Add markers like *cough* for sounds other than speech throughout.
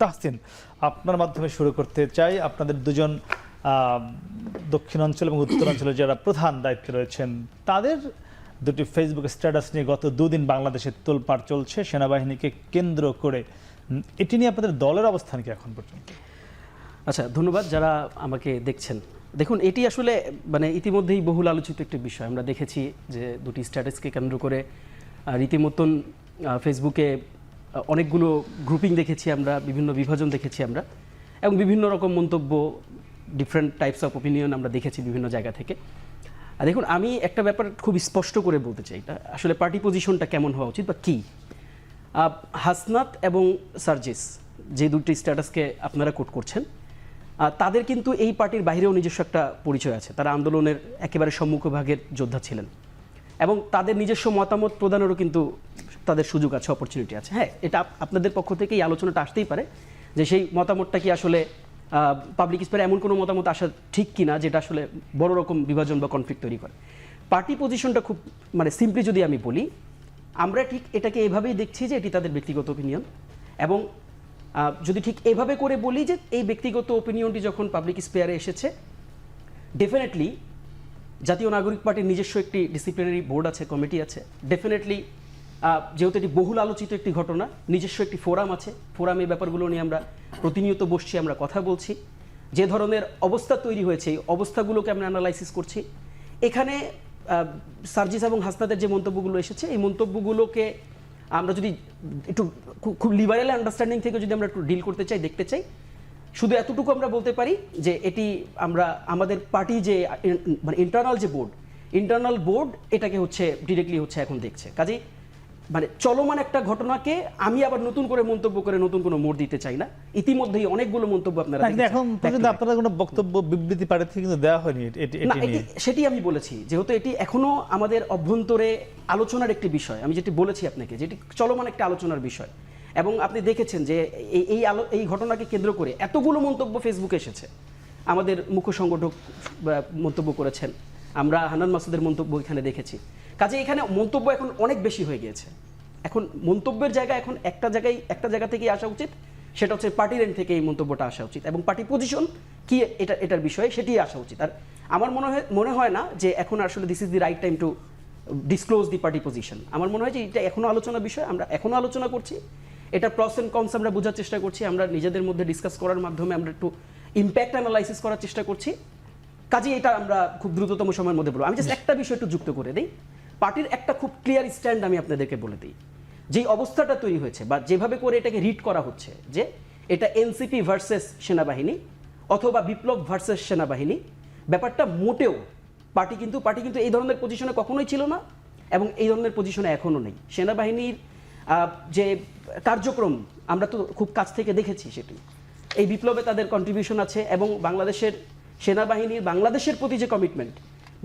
তাহসিন, আপনার মাধ্যমে শুরু করতে চাই। আপনাদের দুজন দক্ষিণাঞ্চল এবং উত্তরাঞ্চলে যারা প্রধান দায়িত্বে রয়েছেন, তাদের দুটি ফেসবুক স্ট্যাটাস নিয়ে গত দুদিন বাংলাদেশে তোলপাড় চলছে। সেনাবাহিনীকে কেন্দ্র করে এটি নিয়ে আপনাদের দলের অবস্থান কি এখন পর্যন্ত? আচ্ছা ধন্যবাদ যারা আমাকে দেখছেন। দেখুন, এটি আসলে মানে ইতিমধ্যেই বহুল আলোচিত একটি বিষয়। আমরা দেখেছি যে দুটি স্ট্যাটাসকে কেন্দ্র করে রীতিমতন ফেসবুকে অনেকগুলো গ্রুপিং দেখেছি আমরা, বিভিন্ন বিভাজন দেখেছি আমরা, এবং বিভিন্ন রকম মন্তব্য ডিফারেন্ট টাইপস অফ ওপিনিয়ন আমরা দেখেছি বিভিন্ন জায়গা থেকে। আর দেখুন, আমি একটা ব্যাপার খুব স্পষ্ট করে বলতে চাই এটা, আসলে পার্টি পজিশনটা কেমন হওয়া উচিত বা কী? হাসনাত এবং সার্জিস যে দুটি স্ট্যাটাসকে আপনারা কোট করছেন তাদের কিন্তু এই পার্টির বাইরেও নিজস্ব একটা পরিচয় আছে। তারা আন্দোলনের একেবারে সম্মুখভাগের যোদ্ধা ছিলেন। এবং তাদের নিজস্ব মতামত প্রদানেরও কিন্তু তাদের সুযোগ আছে অপরচুনিটি আছে। হ্যাঁ এটা আপনাদের পক্ষ থেকে এই আলোচনাটা আসতেই পারে যে সেই মতামতটা কি আসলে পাবলিক স্পেয়ারে এমন কোনো মতামত আসা ঠিক কিনা যেটা আসলে বড় রকম বিভাজন বা কনফ্লিক্ট তৈরি করে। পার্টি পজিশনটা খুব মানে সিম্পলি যদি আমি বলি, আমরা ঠিক এটাকে এভাবেই দেখছি যে এটি তাদের ব্যক্তিগত ওপিনিয়ন এবং যদি ঠিক এভাবে করে বলি যে এই ব্যক্তিগত ওপিনিয়নটি যখন পাবলিক স্পেয়ারে এসেছে ডেফিনেটলি জাতীয় নাগরিক পার্টির নিজস্ব একটি ডিসিপ্লিনারি বোর্ড আছে কমিটি আছে ডেফিনেটলি যেহেতু এটি বহুল আলোচিত একটি ঘটনা, নিজস্ব একটি ফোরাম আছে। ফোরাম ব্যাপারগুলো নিয়ে আমরা প্রতিনিয়ত বসছি, আমরা কথা বলছি। যে ধরনের অবস্থা তৈরি হয়েছে, এই অবস্থাগুলোকে আমরা অ্যানালাইসিস করছি। এখানে সার্জিস এবং হাসনাদের যে মন্তব্যগুলো এসেছে, এই মন্তব্যগুলোকে আমরা যদি একটু খুব লিবারেল আন্ডারস্ট্যান্ডিং থেকে যদি আমরা একটু ডিল করতে চাই, দেখতে চাই, শুধু এতটুকু আমরা বলতে পারি যে এটি আমরা, আমাদের পার্টি যে মানে ইন্টারনাল যে বোর্ড ইন্টারনাল বোর্ড এটাকে হচ্ছে ডিরেক্টলি হচ্ছে এখন দেখছে। কাজেই মানে চলমান একটা ঘটনাকে আমি আবার নতুন করে মন্তব্য করে নতুন কোনো মোড় দিতে চাই না। ইতিমধ্যেই অনেকগুলো মন্তব্য আপনারা। এখন পর্যন্ত আপনারা কোনো বক্তব্য বিবৃতি পারে থেকে কিন্তু দেওয়া হয়নি সেটি আমি বলেছি যেহেতু এটি এখনও আমাদের অভ্যন্তরে আলোচনার একটি বিষয়। আমি যেটি বলেছি আপনাকে যেটি চলমান একটা আলোচনার বিষয়। এবং আপনি দেখেছেন যে এই এই আলো এই ঘটনাকে কেন্দ্র করে এতগুলো মন্তব্য ফেসবুকে এসেছে। আমাদের মুখ্য সংগঠক মন্তব্য করেছেন। আমরা হানান মাসুদের মন্তব্য এখানে দেখেছি। কাজে এখানে মন্তব্য এখন অনেক বেশি হয়ে গিয়েছে। এখন মন্তব্যের জায়গা এখন একটা জায়গায় একটা জায়গা থেকেই আসা উচিত সেটা হচ্ছে পার্টির এন্ড থেকে এই মন্তব্যটা আসা উচিত এবং পার্টি পজিশন কি এটা এটার বিষয়ে সেটি আসা উচিত। আর আমার মনে হয় মনে হয় না যে এখন আসলে this is the right time to disclose the party position আমার মনে হয় যে এটা এখনও আলোচনা বিষয় আমরা এখনও আলোচনা করছি। এটা প্রস এন্ড কনস আমরা বোঝার চেষ্টা করছি আমরা নিজেদের মধ্যে ডিসকাস করার মাধ্যমে আমরা একটু ইম্প্যাক্ট অ্যানালাইসিস করার চেষ্টা করছি। কাজে এটা আমরা খুব দ্রুততম সময়ের মধ্যে বলব। আমি জাস্ট একটা বিষয় একটু যুক্ত করে দিই। পার্টির একটা খুব ক্লিয়ার স্ট্যান্ড আমি আপনাদেরকে বলে দিই। যেই অবস্থাটা তৈরি হয়েছে বা যেভাবে করে এটাকে রিড করা হচ্ছে, যে এটা এনসিপি ভার্সেস সেনাবাহিনী অথবা বিপ্লব ভার্সেস সেনাবাহিনী, ব্যাপারটা মোটেও পার্টি কিন্তু পার্টি কিন্তু এই ধরনের পজিশনে কখনোই ছিল না এবং এই ধরনের পজিশনে এখনও নেই। সেনাবাহিনীর যে কার্যক্রম, আমরা তো খুব কাছ থেকে দেখেছি সেটি। এই বিপ্লবে তাদের কন্ট্রিবিউশন আছে এবং বাংলাদেশের সেনাবাহিনীর, বাংলাদেশের প্রতি যে কমিটমেন্ট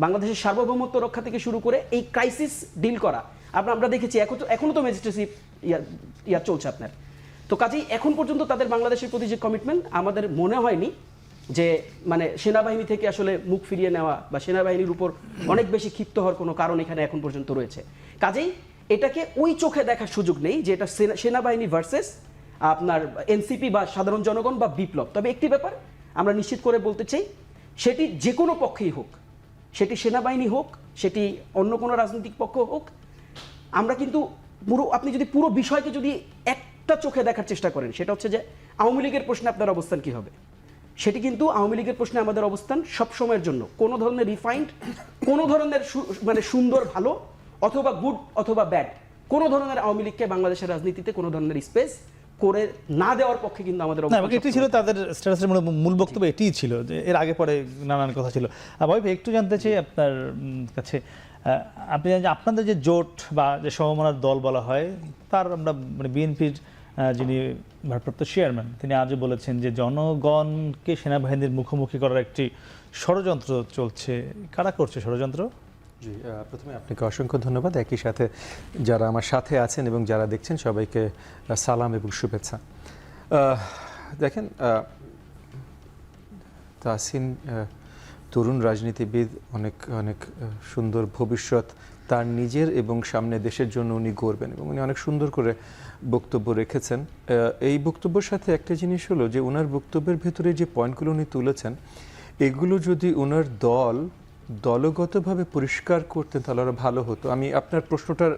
বাংলাদেশের সার্বভৌমত্ব রক্ষা থেকে শুরু করে এই ক্রাইসিস ডিল করা। আমরা আমরা দেখেছি এখন তো এখনও তো ম্যাজিস্ট্রেসি ইয়া ইয়া চলছে আপনার। তো কাজেই এখন পর্যন্ত তাদের বাংলাদেশের প্রতি যে কমিটমেন্ট আমাদের মনে হয়নি যে মানে সেনাবাহিনী থেকে আসলে মুখ ফিরিয়ে নেওয়া বা সেনাবাহিনীর উপর অনেক বেশি ক্ষিপ্ত হওয়ার কোনো কারণ এখানে এখন পর্যন্ত রয়েছে। কাজেই এটাকে ওই চোখে দেখার সুযোগ নেই যে এটা সেনাবাহিনী ভার্সেস আপনার এনসিপি বা সাধারণ জনগণ বা বিপ্লব। তবে একটি ব্যাপার আমরা নিশ্চিত করে বলতে চাই, সেটি যে কোনো পক্ষেই হোক সেটি সেনাবাহিনী হোক, সেটি অন্য কোনো রাজনৈতিক পক্ষ হোক, আমরা কিন্তু পুরো, আপনি যদি পুরো বিষয়কে যদি একটা চোখে দেখার চেষ্টা করেন, সেটা হচ্ছে যে আওয়ামী লীগের প্রশ্নে আপনার অবস্থান কি হবে? সেটি কিন্তু আওয়ামী লীগের প্রশ্নে আমাদের অবস্থান সব সময়ের জন্য। কোনো ধরনের রিফাইন্ড কোনো ধরনের মানে সুন্দর ভালো, অথবা গুড অথবা ব্যাড কোনো ধরনের আওয়ামী লীগকে বাংলাদেশের রাজনীতিতে কোনো ধরনের স্পেস করে না দেওয়ার পক্ষে কিন্তু আমাদের এটি ছিল তাদের স্ট্যাটাসের মূল মূল বক্তব্য এটিই ছিল যে এর আগে পরে নানান কথা ছিল। ভাই একটু জানতে চাই আপনার কাছে আপনি জানেন যে আপনাদের যে জোট বা যে সমমনার দল বলা হয় তার আমরা মানে বিএনপির যিনি ভারপ্রাপ্ত চেয়ারম্যান তিনি আজও বলেছেন যে জনগণকে সেনাবাহিনীর মুখোমুখি করার একটি ষড়যন্ত্র চলছে। কারা করছে ষড়যন্ত্র? জি প্রথমে আপনাকে অসংখ্য ধন্যবাদ। একই সাথে যারা আমার সাথে আছেন এবং যারা দেখছেন, সবাইকে সালাম এবং শুভেচ্ছা। দেখেন তাসিন তরুণ রাজনীতিবিদ, অনেক অনেক সুন্দর ভবিষ্যৎ তার নিজের এবং সামনে দেশের জন্য উনি গড়বেন এবং উনি অনেক সুন্দর করে বক্তব্য রেখেছেন। এই বক্তব্যের সাথে একটা জিনিস হলো যে ওনার বক্তব্যের ভেতরে যে পয়েন্টগুলো উনি তুলেছেন, এগুলো যদি ওনার দল দলগতভাবে পরিষ্কার করতেন তাহলে আরও ভালো হতো আমি আপনার প্রশ্নটার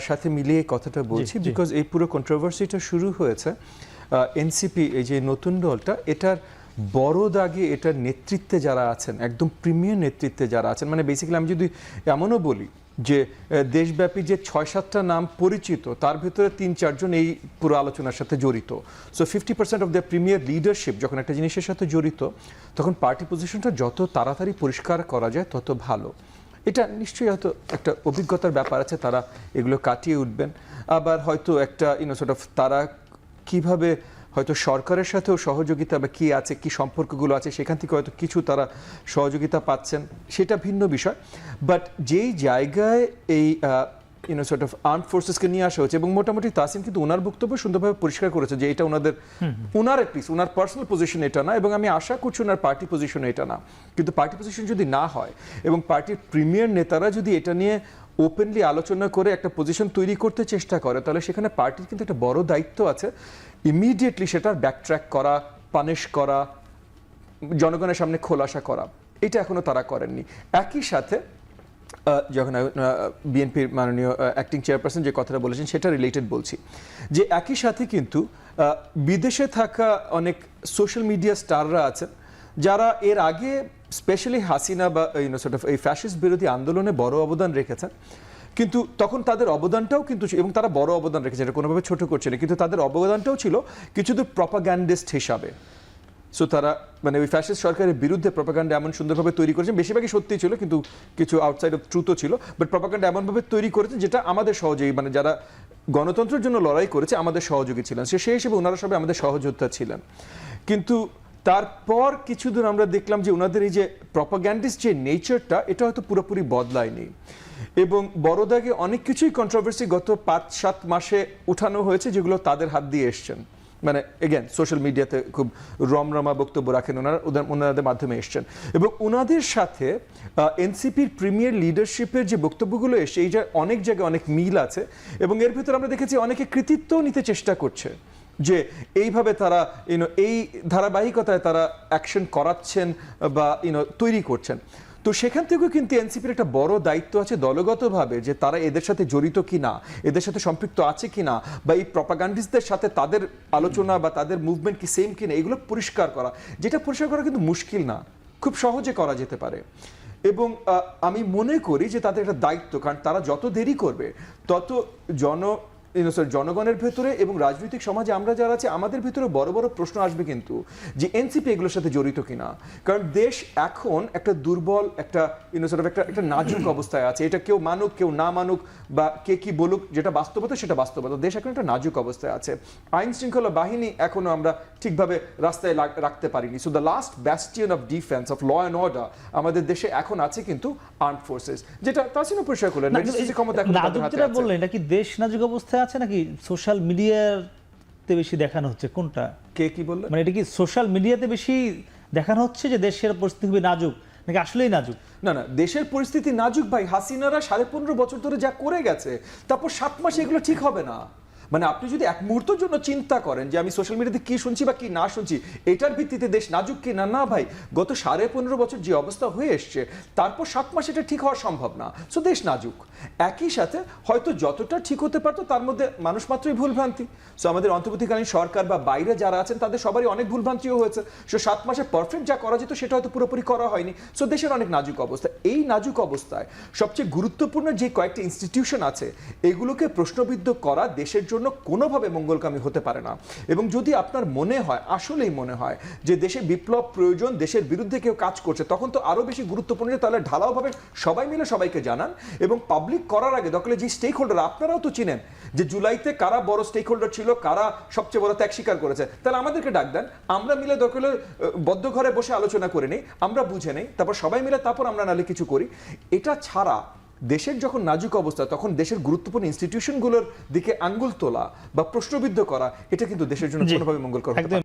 সাথে মিলিয়ে কথাটা বলছি। বিকজ এই পুরো কন্ট্রোভার্সিটা শুরু হয়েছে এনসিপি এই যে নতুন দলটা এটার বড় দাগে এটার নেতৃত্বে যারা আছেন একদম প্রিমিয়ার নেতৃত্বে যারা আছেন মানে বেসিক্যালি আমি যদি এমনও বলি যে দেশব্যাপী যে ছয় সাতটা নাম পরিচিত, তার ভিতরে তিন চারজন এই পুরো আলোচনার সাথে জড়িত। So fifty percent of the premier leadership যখন একটা জিনিসের সাথে জড়িত, তখন পার্টি পজিশনটা যত তাড়াতাড়ি পরিষ্কার করা যায়, তত ভালো। এটা নিশ্চয়ই হয়তো একটা অভিজ্ঞতার ব্যাপার আছে, তারা এগুলো কাটিয়ে উঠবেন। আবার হয়তো একটা ইউনো অফ তারা কীভাবে হয়তো সরকারের সাথেও সহযোগিতা বা কি আছে কি সম্পর্কগুলো আছে সেখান থেকে হয়তো কিছু তারা সহযোগিতা পাচ্ছেন সেটা ভিন্ন বিষয়। বাট যেই জায়গায় এই you know sort of arm ফোর্সেসকে নিয়ে আসা হয়েছে এবং মোটামুটি তাসিম কিন্তু ওনার বক্তব্য সুন্দরভাবে পরিষ্কার করেছে যে এটা ওনাদের ওনার প্লিজ ওনার পার্সোনাল পজিশন এটা না এবং আমি আশা করছি ওনার পার্টি পজিশন এটা না। কিন্তু পার্টি পজিশন যদি না হয় এবং পার্টির প্রিমিয়ার নেতারা যদি এটা নিয়ে ওপেনলি আলোচনা করে একটা পজিশন তৈরি করতে চেষ্টা করে, তাহলে সেখানে পার্টির কিন্তু একটা বড় দায়িত্ব আছে। ইমিডিয়েটলি সেটার ব্যাকট্র্যাক করা পানিশ করা, জনগণের সামনে খোলাসা করা, এটা এখনও তারা করেননি। একই সাথে যখন বিএনপির মাননীয় অ্যাক্টিং চেয়ারপারসন যে কথাটা বলেছেন সেটা রিলেটেড বলছি। যে একই সাথে কিন্তু বিদেশে থাকা অনেক সোশ্যাল মিডিয়া স্টাররা আছেন যারা এর আগে স্পেশালি হাসিনা বা ইউনো সর্ট অফ এই ফ্যাসিস্ট বিরোধী আন্দোলনে বড় অবদান রেখেছেন, কিন্তু তখন তাদের অবদানটাও কিন্তু এবং তারা বড় অবদান রেখেছে, এটা কোনোভাবে ছোট করছে না, কিন্তু তাদের অবদানটাও ছিল কিছু দূর প্রপাগ্যান্ডিস্ট হিসাবে। সো তারা মানে ওই ফ্যাসিস্ট সরকারের বিরুদ্ধে প্রপাগান্ডা এমন সুন্দরভাবে তৈরি করেছেন বেশিরভাগই সত্যি ছিল, কিন্তু কিছু আউটসাইড অফ ট্রুথও ছিল বাট প্রপাগান্ডা এমনভাবে তৈরি করেছেন যেটা আমাদের সহযোগী মানে যারা গণতন্ত্রের জন্য লড়াই করেছে, আমাদের সহযোগী ছিলেন। সে সেই হিসেবে ওনারা সবাই আমাদের সহযোদ্ধা ছিলেন। কিন্তু তারপর কিছুদিন আমরা দেখলাম যে ওনাদের এই যে প্রপাগ্যান্ডিস্ট যে নেচারটা এটা হয়তো পুরোপুরি বদলায়নি। এবং বড় দাগে অনেক কিছুই কন্ট্রোভার্সি গত পাঁচ, সাত মাসে উঠানো হয়েছে যেগুলো তাদের হাত দিয়ে এসছেন। মানে এগেন সোশ্যাল মিডিয়াতে খুব রমরমা বক্তব্য রাখেন ওনারা ওনাদের মাধ্যমে এসছেন। এবং ওনাদের সাথে এনসিপির প্রিমিয়ার লিডারশিপের যে বক্তব্যগুলো এসছে, এই যে অনেক জায়গায় অনেক মিল আছে, এবং এর ভিতরে আমরা দেখেছি অনেকে কৃতিত্বও নিতে চেষ্টা করছে। যে এইভাবে তারা ইউনো এই ধারাবাহিকতায় তারা অ্যাকশন করাচ্ছেন বা ইউনো তৈরি করছেন। তো সেখান থেকেও কিন্তু এনসিপির একটা বড় দায়িত্ব আছে দলগতভাবে যে তারা এদের সাথে জড়িত কিনা, এদের সাথে সম্পৃক্ত আছে কিনা, বা এই প্রপাগান্ডিস্টদের সাথে তাদের আলোচনা বা তাদের মুভমেন্ট কি সেম কি না এগুলো পরিষ্কার করা। যেটা পরিষ্কার করা কিন্তু মুশকিল না, খুব সহজে করা যেতে পারে। এবং আমি মনে করি যে তাদের একটা দায়িত্ব, কারণ তারা যত দেরি করবে, তত জন you জনগণের ভেতরে এবং রাজনৈতিক সমাজে আমরা যারা আছি আমাদের ভিতরে বড় বড় প্রশ্ন আসবে কিন্তু যে এনসিপি এগুলোর সাথে জড়িত কিনা। কারণ দেশ এখন একটা দুর্বল একটা ইউনোসর একটা একটা নাজুক *clears throat* অবস্থায় আছে। এটা কেউ মানুক কেউ না মানুক বা কে কি বলুক যেটা বাস্তবতা সেটা বাস্তবতা। দেশ এখন একটা নাজুক অবস্থায় আছে। আইন শৃঙ্খলা বাহিনী এখনও আমরা ঠিকভাবে রাস্তায় রাখতে পারিনি। So the last bastion of defence of law and order আমাদের দেশে এখন আছে কিন্তু আর্ম ফোর্সেস যেটা তাসিনও পরিষ্কার করলেন। ক্ষমতা। বললেন এটা কি দেশ নাজুক অবস্থায় আছে নাকি সোশ্যাল মিডিয়াতে বেশি দেখানো হচ্ছে? কোনটা? কে কি বলল? মানে এটা কি সোশ্যাল মিডিয়াতে বেশি দেখানো হচ্ছে যে দেশের পরিস্থিতি খুবই নাজুক? নাকি আসলেই নাজুক? না না দেশের পরিস্থিতি নাজুক ভাই। হাসিনারা সাড়ে পনেরো বছর ধরে যা করে গেছে তারপর সাত মাসে এগুলো ঠিক হবে না। মানে আপনি যদি এক মুহূর্তের জন্য চিন্তা করেন যে আমি সোশ্যাল মিডিয়াতে কি শুনছি বা কি না শুনছি, এটার ভিত্তিতে দেশ নাজুক কি না না ভাই, গত সাড়ে পনেরো বছর যে অবস্থা হয়ে এসছে, তারপর সাত মাস এটা ঠিক হওয়া সম্ভব না। সো দেশ নাজুক। একই সাথে হয়তো যতটা ঠিক হতে পারতো, তার মধ্যে মানুষ মাত্রই ভুলভ্রান্তি। সো আমাদের অন্তর্বর্তীকালীন সরকার বা বাইরে যারা আছেন, তাদের সবারই অনেক ভুলভ্রান্তিও হয়েছে। সো সাত মাসে পারফেক্ট যা করা যেত, সেটা হয়তো পুরোপুরি করা হয়নি। সো দেশের অনেক নাজুক অবস্থা। এই নাজুক অবস্থায় সবচেয়ে গুরুত্বপূর্ণ যে কয়েকটি ইনস্টিটিউশন আছে, এগুলোকে প্রশ্নবিদ্ধ করা দেশের জন্য কোনোভাবে মঙ্গলকামী হতে পারে না। এবং যদি আপনার মনে হয়, আসলেই মনে হয়, যে দেশে বিপ্লব প্রয়োজন, দেশের বিরুদ্ধে কেউ কাজ করছে, তখন তো আরও বেশি গুরুত্বপূর্ণ যে তাহলে ঢালাওভাবে সবাই মিলে সবাইকে জানান এবং পাবলিক করার আগে দখলে যে স্টেক হোল্ডার আপনারাও তো চিনেন যে জুলাইতে কারা বড় স্টেক হোল্ডার ছিল, কারা সবচেয়ে বড় ত্যাগ স্বীকার করেছে। তাহলে আমাদেরকে ডাক দেন, আমরা মিলে দখলে বদ্ধ ঘরে বসে আলোচনা করে নিই, আমরা বুঝে নেই, তারপর সবাই মিলে তারপর আমরা নালে কিছু করি। এটা ছাড়া দেশের যখন নাজুক অবস্থা তখন দেশের গুরুত্বপূর্ণ ইনস্টিটিউশনগুলোর দিকে আঙ্গুল তোলা বা প্রশ্নবিদ্ধ করা এটা কিন্তু দেশের জন্য। কোনোভাবে মঙ্গলকর হতে পারে না। একদম